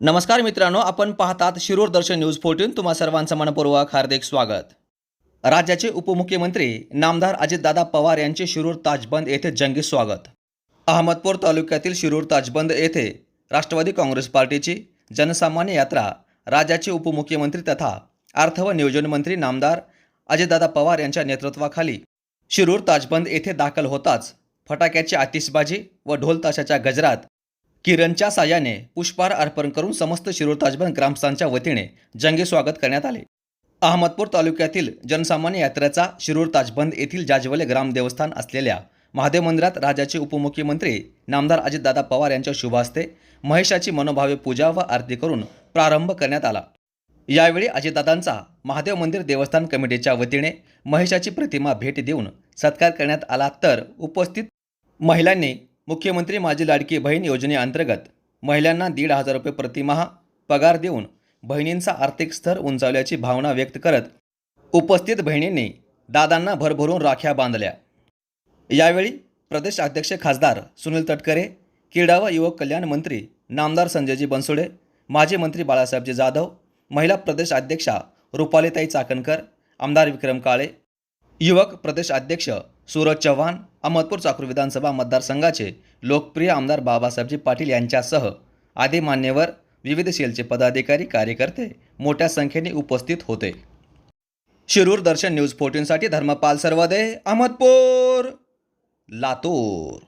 नमस्कार मित्रांनो आपण पाहतात शिरूर दर्शन न्यूज फोर्टीन. तुम्हा सर्वांचं मनपूर्वक हार्दिक स्वागत. राज्याचे उपमुख्यमंत्री नामदार अजितदादा पवार यांचे शिरूर ताजबंद येथे जंगी स्वागत. अहमदपूर तालुक्यातील शिरूर ताजबंद येथे राष्ट्रवादी काँग्रेस पार्टीची जनसामान्य यात्रा राज्याचे उपमुख्यमंत्री तथा अर्थ व नियोजन मंत्री नामदार अजितदादा पवार यांच्या नेतृत्वाखाली शिरूर ताजबंद येथे दाखल होताच फटाक्याची आतिषबाजी व ढोलताशाच्या गजरात किरणच्या साह्याने पुष्पहार अर्पण करून समस्त शिरूर ग्रामस्थांच्या वतीने जंगी स्वागत करण्यात आले. अहमदपूर तालुक्यातील जनसामान्य यात्रेचा शिरूर ताजबंद येथील जाजवले ग्राम देवस्थान असलेल्या महादेव मंदिरात राज्याचे उपमुख्यमंत्री नामदार अजितदादा पवार यांच्या शुभ हस्ते मनोभावे पूजा व आरती करून प्रारंभ करण्यात आला. यावेळी अजितदादांचा महादेव मंदिर देवस्थान कमिटीच्या वतीने महेशाची प्रतिमा भेट देऊन सत्कार करण्यात आला तर उपस्थित महिलांनी मुख्यमंत्री माझी लाडकी बहीण योजनेअंतर्गत महिलांना दीड हजार रुपये प्रतिमाह पगार देऊन बहिणींचा आर्थिक स्तर उंचावल्याची भावना व्यक्त करत उपस्थित बहिणींनी दादांना भरभरून राख्या बांधल्या. यावेळी प्रदेश अध्यक्ष खासदार सुनील तटकरे क्रीडा व युवक कल्याण मंत्री नामदार संजयजी बनसोडे माजी मंत्री बाळासाहेबजी जाधव महिला प्रदेश अध्यक्षा रुपालीताई चाकणकर आमदार विक्रम काळे युवक प्रदेश अध्यक्ष सूरज चव्हाण अहमदपूर चाकूर विधानसभा मतदारसंघाचे लोकप्रिय आमदार बाबासाहेबजी पाटील यांच्यासह आदी मान्यवर विविध सेलचे पदाधिकारी कार्यकर्ते मोठ्या संख्येने उपस्थित होते. शिरूर दर्शन न्यूज फोर्टीनसाठी धर्मपाल सर्वदे अहमदपूर लातूर.